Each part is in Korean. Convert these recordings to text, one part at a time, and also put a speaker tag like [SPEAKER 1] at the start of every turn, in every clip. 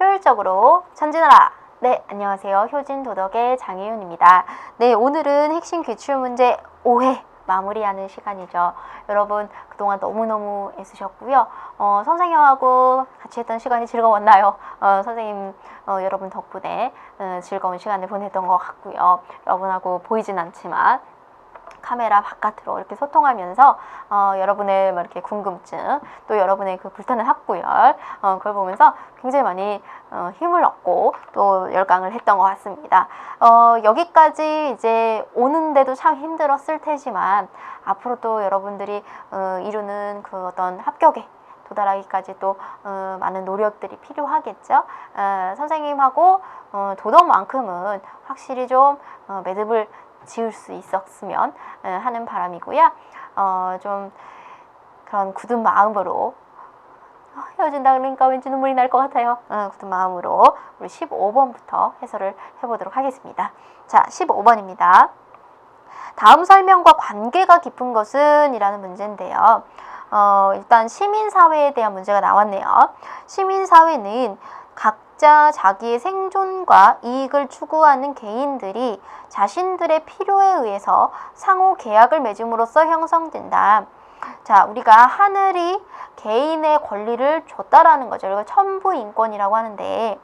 [SPEAKER 1] 효율적으로 전진하라. 네, 안녕하세요. 효진 도덕의 장혜윤입니다. 네, 오늘은 핵심 기출 문제 5회 마무리하는 시간이죠. 여러분 그동안 너무너무 애쓰셨고요. 어, 선생님하고 같이 했던 시간이 즐거웠나요? 어, 선생님 어, 여러분 덕분에 어, 즐거운 시간을 보냈던 것 같고요. 여러분하고 보이진 않지만 카메라 바깥으로 이렇게 소통하면서 어, 여러분의 뭐 이렇게 궁금증 또 여러분의 그 불타는 학구열 어, 그걸 보면서 굉장히 많이 어, 힘을 얻고 또 열강을 했던 것 같습니다. 어, 여기까지 이제 오는데도 참 힘들었을 테지만 앞으로 또 여러분들이 어, 이루는 그 어떤 합격에 도달하기까지 또 어, 많은 노력들이 필요하겠죠. 어, 선생님하고 어, 도덕만큼은 확실히 좀 어, 매듭을 지을 수 있었으면 어, 하는 바람이고요. 어, 좀 그런 굳은 마음으로 어, 헤어진다 그러니까 왠지 눈물이 날 것 같아요. 어, 굳은 마음으로 우리 15번부터 해설을 해보도록 하겠습니다. 자, 15번입니다. 다음 설명과 관계가 깊은 것은 이라는 문제인데요. 어, 일단 시민사회에 대한 문제가 나왔네요. 시민사회는 각 자 자기의 생존과 이익을 추구하는 개인들이 자신들의 필요에 의해서 상호 계약을 맺음으로써 형성된다. 자, 우리가 하늘이 개인의 권리를 줬다라는 거죠. 이걸 첨부 인권이라고 하는데,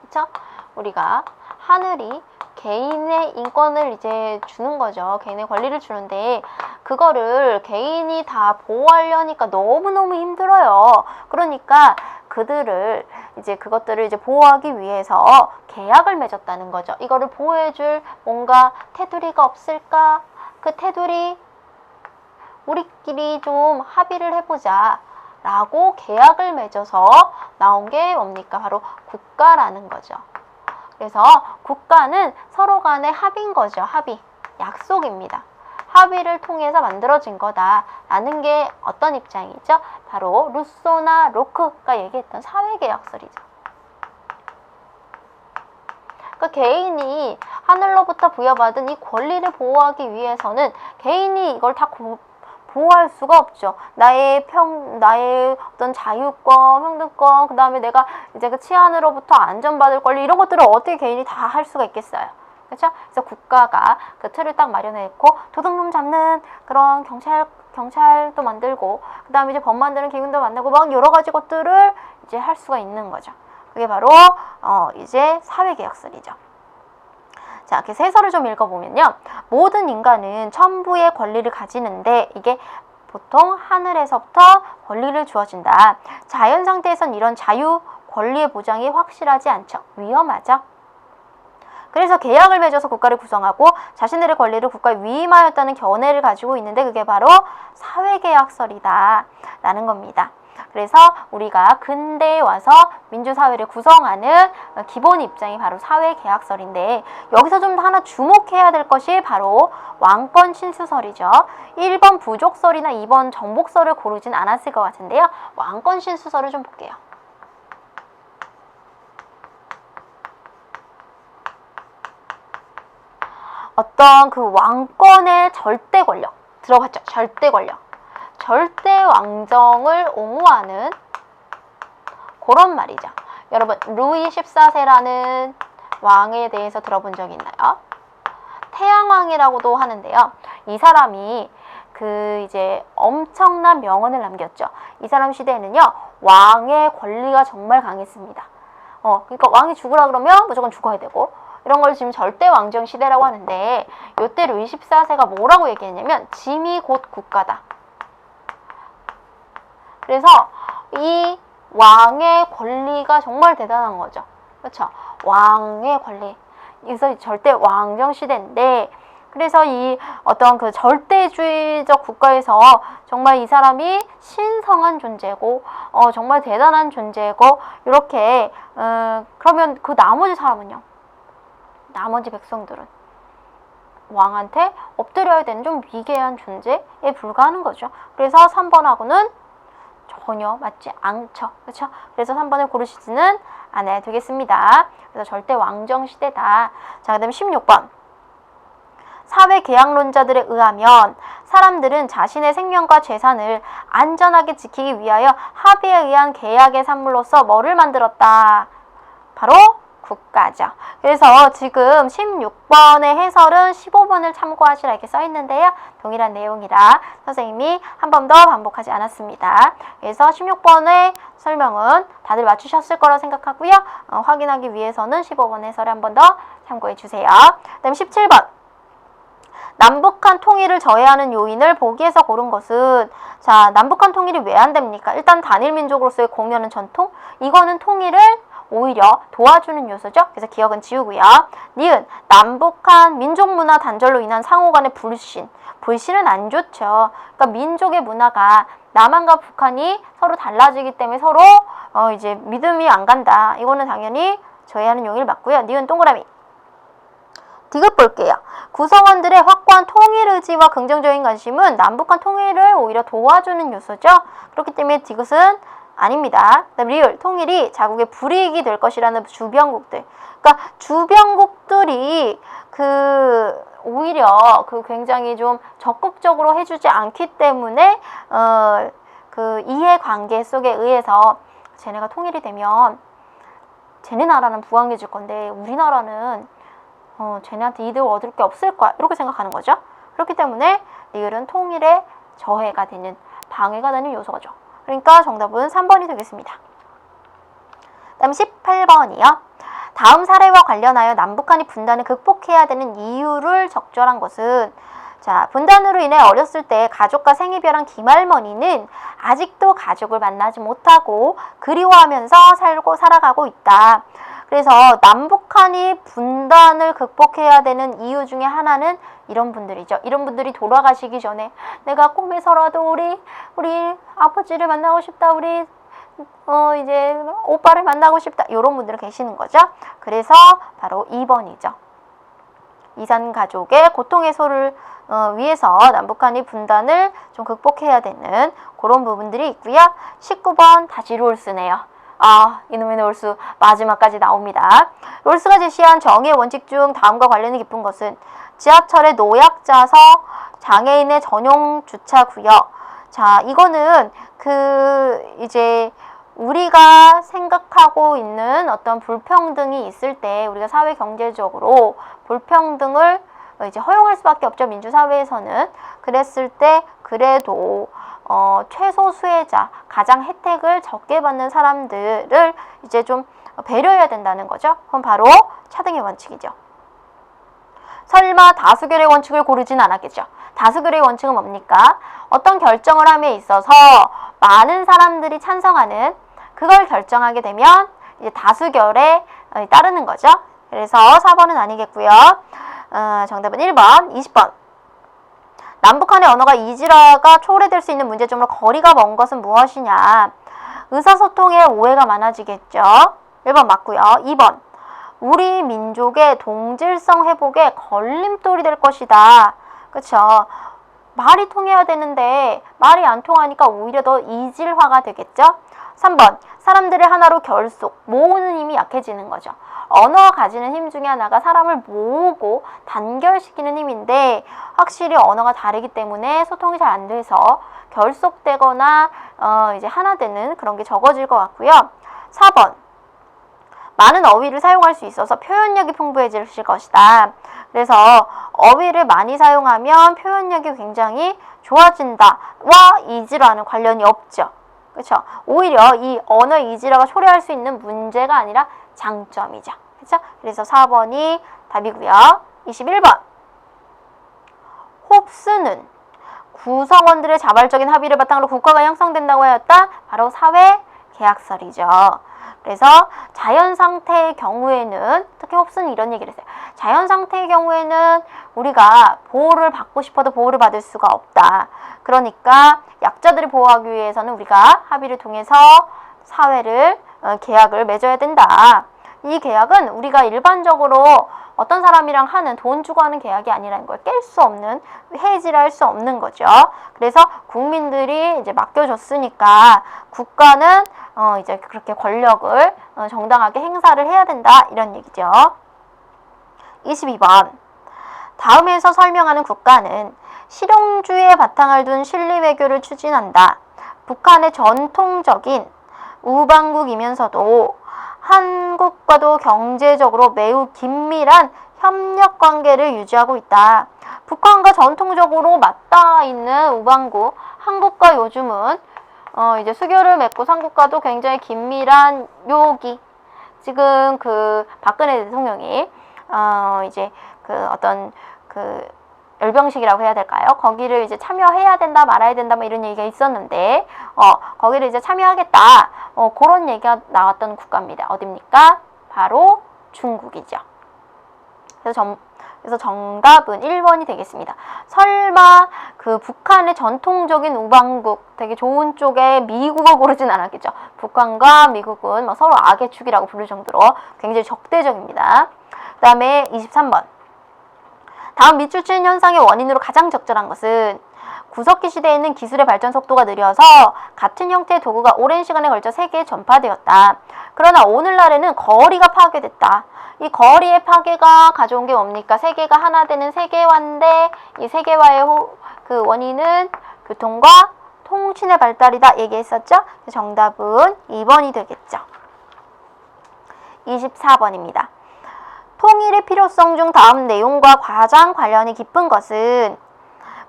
[SPEAKER 1] 그렇죠? 우리가 하늘이 개인의 인권을 이제 주는 거죠. 개인의 권리를 주는데 그거를 개인이 다 보호하려니까 너무너무 힘들어요. 그러니까 그들을 이제 그것들을 이제 보호하기 위해서 계약을 맺었다는 거죠. 이거를 보호해줄 뭔가 테두리가 없을까? 그 테두리 우리끼리 좀 합의를 해보자. 라고 계약을 맺어서 나온 게 뭡니까? 바로 국가라는 거죠. 그래서 국가는 서로 간의 합의인 거죠. 합의. 약속입니다. 합의를 통해서 만들어진 거다라는 게 어떤 입장이죠? 바로 루소나 로크가 얘기했던 사회계약설이죠. 그러니까 개인이 하늘로부터 부여받은 이 권리를 보호하기 위해서는 개인이 이걸 다 고, 보호할 수가 없죠. 나의 평, 나의 어떤 자유권, 평등권, 그 다음에 내가 이제 그 치안으로부터 안전받을 권리 이런 것들을 어떻게 개인이 다 할 수가 있겠어요. 그렇죠? 그래서 국가가 그 틀을 딱 마련해 놓고 도둑놈 잡는 그런 경찰 경찰도 만들고 그 다음에 이제 법 만드는 기관도 만들고 막 여러 가지 것들을 이제 할 수가 있는 거죠. 그게 바로 어 이제 사회 계약설이죠. 자, 이렇게 세서를 좀 읽어보면요. 모든 인간은 천부의 권리를 가지는데 이게 보통 하늘에서부터 권리를 주어진다. 자연 상태에선 이런 자유 권리의 보장이 확실하지 않죠. 위험하죠. 그래서 계약을 맺어서 국가를 구성하고 자신들의 권리를 국가에 위임하였다는 견해를 가지고 있는데 그게 바로 사회계약설이다. 라는 겁니다. 그래서 우리가 근대에 와서 민주사회를 구성하는 기본 입장이 바로 사회계약설인데 여기서 좀 하나 주목해야 될 것이 바로 왕권 신수설이죠. 1번 부족설이나 2번 정복설을 고르진 않았을 것 같은데요. 왕권 신수설을 좀 볼게요. 어떤 그 왕권의 절대 권력 들어봤죠? 절대 권력. 절대 왕정을 옹호하는 그런 말이죠. 여러분, 루이 14세라는 왕에 대해서 들어본 적 있나요? 태양왕이라고도 하는데요. 이 사람이 그 이제 엄청난 명언을 남겼죠. 이 사람 시대에는요, 왕의 권리가 정말 강했습니다. 어, 그러니까 왕이 죽으라 그러면 무조건 죽어야 되고, 이런 걸 지금 절대 왕정 시대라고 하는데, 요때 루이 14세가 뭐라고 얘기했냐면, 짐이 곧 국가다. 그래서 이 왕의 권리가 정말 대단한 거죠. 그렇죠? 왕의 권리. 그래서 절대 왕정 시대인데 그래서 이 어떤 그 절대주의적 국가에서 정말 이 사람이 신성한 존재고 어 정말 대단한 존재고 이렇게 어 그러면 그 나머지 사람은요. 나머지 백성들은 왕한테 엎드려야 되는 좀 위계한 존재에 불과하는 거죠. 그래서 3번하고는 전혀 맞지 않죠. 그렇죠? 그래서 3번을 고르시지는 않아야 되겠습니다. 그래서 절대 왕정 시대다. 자, 그다음에 16번. 사회 계약론자들에 의하면 사람들은 자신의 생명과 재산을 안전하게 지키기 위하여 합의에 의한 계약의 산물로서 뭐를 만들었다? 바로 국가죠. 그래서 지금 16번의 해설은 15번을 참고하시라 이렇게 써 있는데요. 동일한 내용이라 선생님이 한 번 더 반복하지 않았습니다. 그래서 16번의 설명은 다들 맞추셨을 거라 생각하고요. 어, 확인하기 위해서는 15번 해설을 한 번 더 참고해 주세요. 그다음 17번. 남북한 통일을 저해하는 요인을 보기에서 고른 것은 자 남북한 통일이 왜 안 됩니까? 일단 단일 민족으로서의 공유하는 전통 이거는 통일을 오히려 도와주는 요소죠. 그래서 기억은 지우고요. 니은 남북한 민족 문화 단절로 인한 상호 간의 불신. 불신은 안 좋죠. 그러니까 민족의 문화가 남한과 북한이 서로 달라지기 때문에 서로 어 이제 믿음이 안 간다. 이거는 당연히 저해하는 용의를 맞고요. 니은 동그라미. 디귿 볼게요. 구성원들의 확고한 통일 의지와 긍정적인 관심은 남북한 통일을 오히려 도와주는 요소죠. 그렇기 때문에 디귿은 아닙니다. 그다음 리을 통일이 자국의 불이익이 될 것이라는 주변국들. 그러니까 주변국들이 그 오히려 그 굉장히 좀 적극적으로 해주지 않기 때문에 어 그 이해관계 속에 의해서 쟤네가 통일이 되면 쟤네 나라는 부강해질 건데 우리나라는 어, 쟤네한테 이득을 얻을 게 없을 거야. 이렇게 생각하는 거죠. 그렇기 때문에 리을은 통일에 저해가 되는, 방해가 되는 요소죠. 그러니까 정답은 3번이 되겠습니다. 다음 18번이요. 다음 사례와 관련하여 남북한이 분단을 극복해야 되는 이유를 적절한 것은 자, 분단으로 인해 어렸을 때 가족과 생이별한 김할머니는 아직도 가족을 만나지 못하고 그리워하면서 살고 살아가고 있다. 그래서 남북한이 분단을 극복해야 되는 이유 중에 하나는 이런 분들이죠. 이런 분들이 돌아가시기 전에 내가 꿈에서라도 우리 우리 아버지를 만나고 싶다. 우리 어 이제 오빠를 만나고 싶다. 이런 분들 계시는 거죠. 그래서 바로 2번이죠. 이산 가족의 고통 해소를 어, 위해서 남북한이 분단을 좀 극복해야 되는 그런 부분들이 있고요. 19번 다시 롤스네요. 아, 이놈의 롤스 마지막까지 나옵니다. 롤스가 제시한 정의 원칙 중 다음과 관련이 깊은 것은 지하철의 노약자석, 장애인의 전용 주차 구역. 자, 이거는 그 이제 우리가 생각하고 있는 어떤 불평등이 있을 때 우리가 사회 경제적으로 불평등을 이제 허용할 수밖에 없죠 민주사회에서는. 그랬을 때 그래도 어, 최소 수혜자 가장 혜택을 적게 받는 사람들을 이제 좀 배려해야 된다는 거죠. 그럼 바로 차등의 원칙이죠. 설마 다수결의 원칙을 고르진 않았겠죠. 다수결의 원칙은 뭡니까? 어떤 결정을 함에 있어서 많은 사람들이 찬성하는 그걸 결정하게 되면 이제 다수결에 어, 따르는 거죠. 그래서 4번은 아니겠고요. 어, 정답은 1번, 20번. 남북한의 언어가 이지라가 초래될 수 있는 문제점으로 거리가 먼 것은 무엇이냐? 의사소통에 오해가 많아지겠죠. 1번 맞고요. 2번. 우리 민족의 동질성 회복에 걸림돌이 될 것이다. 그렇죠? 말이 통해야 되는데 말이 안 통하니까 오히려 더 이질화가 되겠죠. 3번 사람들을 하나로 결속, 모으는 힘이 약해지는 거죠. 언어가 가지는 힘 중에 하나가 사람을 모으고 단결시키는 힘인데 확실히 언어가 다르기 때문에 소통이 잘 안 돼서 결속되거나 어 이제 하나 되는 그런 게 적어질 것 같고요. 4번 많은 어휘를 사용할 수 있어서 표현력이 풍부해질 것이다. 그래서 어휘를 많이 사용하면 표현력이 굉장히 좋아진다와 이지라는 관련이 없죠. 그렇죠? 오히려 이 언어 이지라가 초래할 수 있는 문제가 아니라 장점이죠. 그렇죠? 그래서 4번이 답이고요. 21번. 홉스는 구성원들의 자발적인 합의를 바탕으로 국가가 형성된다고 하였다. 바로 사회 계약설이죠. 그래서 자연 상태의 경우에는 특히 홉스는 이런 얘기를 했어요. 자연 상태의 경우에는 우리가 보호를 받고 싶어도 보호를 받을 수가 없다. 그러니까 약자들을 보호하기 위해서는 우리가 합의를 통해서 사회를 어, 계약을 맺어야 된다. 이 계약은 우리가 일반적으로 어떤 사람이랑 하는 돈 주고 하는 계약이 아니라는 걸 깰 수 없는 해지를 할 수 없는 거죠. 그래서 국민들이 이제 맡겨줬으니까 국가는 어 이제 그렇게 권력을 어 정당하게 행사를 해야 된다 이런 얘기죠. 22번 다음에서 설명하는 국가는 실용주의의 바탕을 둔 실리 외교를 추진한다. 북한의 전통적인 우방국이면서도 한국과도 경제적으로 매우 긴밀한 협력 관계를 유지하고 있다. 북한과 전통적으로 맞닿아 있는 우방국, 한국과 요즘은 어 이제 수교를 맺고 한국과도 굉장히 긴밀한 묘기. 지금 그 박근혜 대통령이 어 이제 그 어떤 그 열병식이라고 해야 될까요? 거기를 이제 참여해야 된다 말아야 된다 뭐 이런 얘기가 있었는데 어 거기를 이제 참여하겠다 어 그런 얘기가 나왔던 국가입니다. 어딥니까? 바로 중국이죠. 그래서 정, 그래서 정답은 1번이 되겠습니다. 설마 그 북한의 전통적인 우방국 되게 좋은 쪽에 미국을 고르진 않았겠죠. 북한과 미국은 뭐 서로 악의 축이라고 부를 정도로 굉장히 적대적입니다. 그 다음에 23번. 다음 밑줄진 현상의 원인으로 가장 적절한 것은 구석기 시대에는 기술의 발전 속도가 느려서 같은 형태의 도구가 오랜 시간에 걸쳐 세계에 전파되었다. 그러나 오늘날에는 거리가 파괴됐다. 이 거리의 파괴가 가져온 게 뭡니까? 세계가 하나 되는 세계화인데 이 세계화의 호, 그 원인은 교통과 통신의 발달이다 얘기했었죠? 정답은 2번이 되겠죠. 24번입니다. 통일의 필요성 중 다음 내용과 가장 관련이 깊은 것은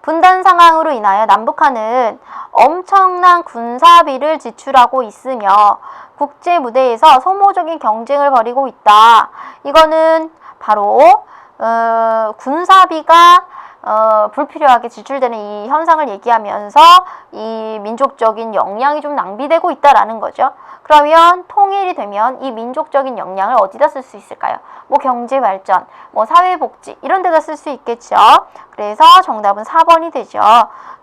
[SPEAKER 1] 분단 상황으로 인하여 남북한은 엄청난 군사비를 지출하고 있으며 국제 무대에서 소모적인 경쟁을 벌이고 있다. 이거는 바로 어, 군사비가 어, 불필요하게 지출되는 이 현상을 얘기하면서 이 민족적인 역량이 좀 낭비되고 있다라는 거죠. 그러면 통일이 되면 이 민족적인 역량을 어디다 쓸 수 있을까요? 뭐 경제 발전, 뭐 사회 복지 이런 데다 쓸 수 있겠죠. 그래서 정답은 4번이 되죠.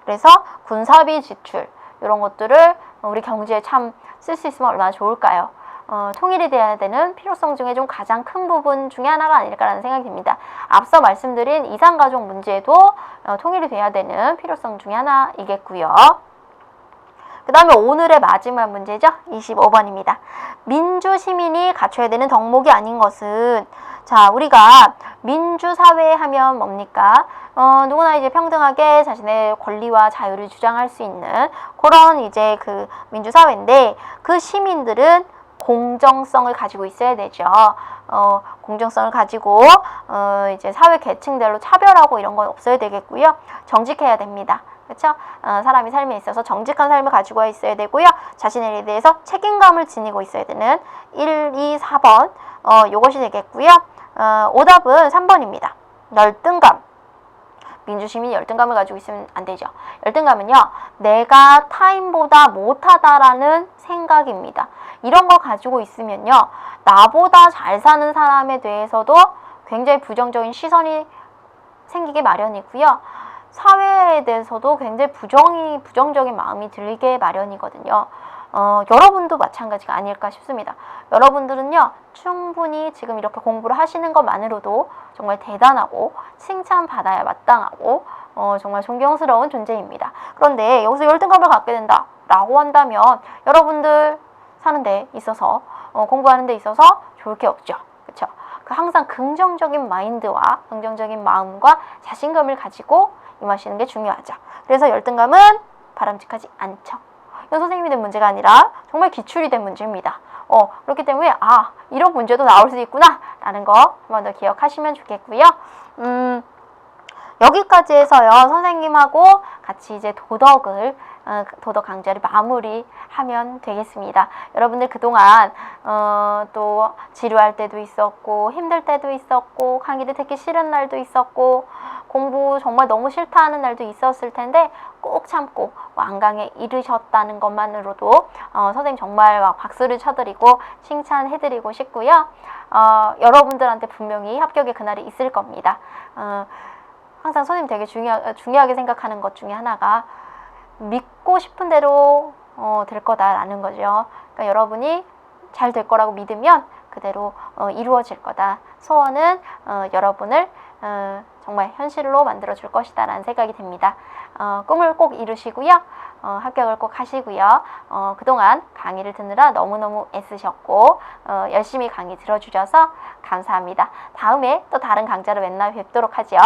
[SPEAKER 1] 그래서 군사비 지출 이런 것들을 우리 경제에 참 쓸 수 있으면 얼마나 좋을까요? 어, 통일이 돼야 되는 필요성 중에 좀 가장 큰 부분 중에 하나가 아닐까라는 생각이 듭니다. 앞서 말씀드린 이상가족 문제도 어, 통일이 돼야 되는 필요성 중에 하나이겠고요. 그 다음에 오늘의 마지막 문제죠. 25번입니다. 민주 시민이 갖춰야 되는 덕목이 아닌 것은 자 우리가 민주사회 하면 뭡니까? 어, 누구나 이제 평등하게 자신의 권리와 자유를 주장할 수 있는 그런 이제 그 민주사회인데 그 시민들은 공정성을 가지고 있어야 되죠. 어, 공정성을 가지고 어, 이제 사회 계층별로 차별하고 이런 건 없어야 되겠고요. 정직해야 됩니다. 그렇죠? 어, 사람이 삶에 있어서 정직한 삶을 가지고 있어야 되고요. 자신에 대해서 책임감을 지니고 있어야 되는 1, 2, 4번 어, 요것이 되겠고요. 어, 오답은 3번입니다. 열등감. 민주시민이 열등감을 가지고 있으면 안 되죠. 열등감은요, 내가 타인보다 못하다라는 생각입니다. 이런 거 가지고 있으면요, 나보다 잘 사는 사람에 대해서도 굉장히 부정적인 시선이 생기게 마련이고요. 사회에 대해서도 굉장히 부정이, 부정적인 마음이 들게 마련이거든요. 어, 여러분도 마찬가지가 아닐까 싶습니다. 여러분들은요, 충분히 지금 이렇게 공부를 하시는 것만으로도 정말 대단하고 칭찬받아야 마땅하고 어, 정말 존경스러운 존재입니다. 그런데 여기서 열등감을 갖게 된다 라고 한다면 여러분들 사는 데 있어서 어, 공부하는 데 있어서 좋을 게 없죠. 그렇죠? 그 항상 긍정적인 마인드와 긍정적인 마음과 자신감을 가지고 임하시는 게 중요하죠. 그래서 열등감은 바람직하지 않죠. 이건 선생님이 된 문제가 아니라 정말 기출이 된 문제입니다. 어, 그렇기 때문에 아 이런 문제도 나올 수 있구나 라는 거 한번 더 기억하시면 좋겠고요. 음, 여기까지 해서요 선생님하고 같이 이제 도덕을 어, 도덕 강좌를 마무리하면 되겠습니다. 여러분들 그동안 어, 또 지루할 때도 있었고 힘들 때도 있었고 강의를 듣기 싫은 날도 있었고 공부 정말 너무 싫다 하는 날도 있었을 텐데 꼭 참고 완강에 이르셨다는 것만으로도 어, 선생님 정말 막 박수를 쳐드리고 칭찬해드리고 싶고요. 어, 여러분들한테 분명히 합격의 그날이 있을 겁니다. 어, 항상 선생님 되게 중요, 중요하게 생각하는 것 중에 하나가 믿고 싶은 대로 어, 될 거다라는 거죠. 그러니까 여러분이 잘 될 거라고 믿으면 그대로 어, 이루어질 거다. 소원은 어, 여러분을 어, 정말 현실로 만들어 줄 것이다라는 생각이 듭니다. 어, 꿈을 꼭 이루시고요. 어, 합격을 꼭 하시고요. 어, 그동안 강의를 듣느라 너무너무 애쓰셨고 어, 열심히 강의 들어주셔서 감사합니다. 다음에 또 다른 강좌로 맨날 뵙도록 하죠.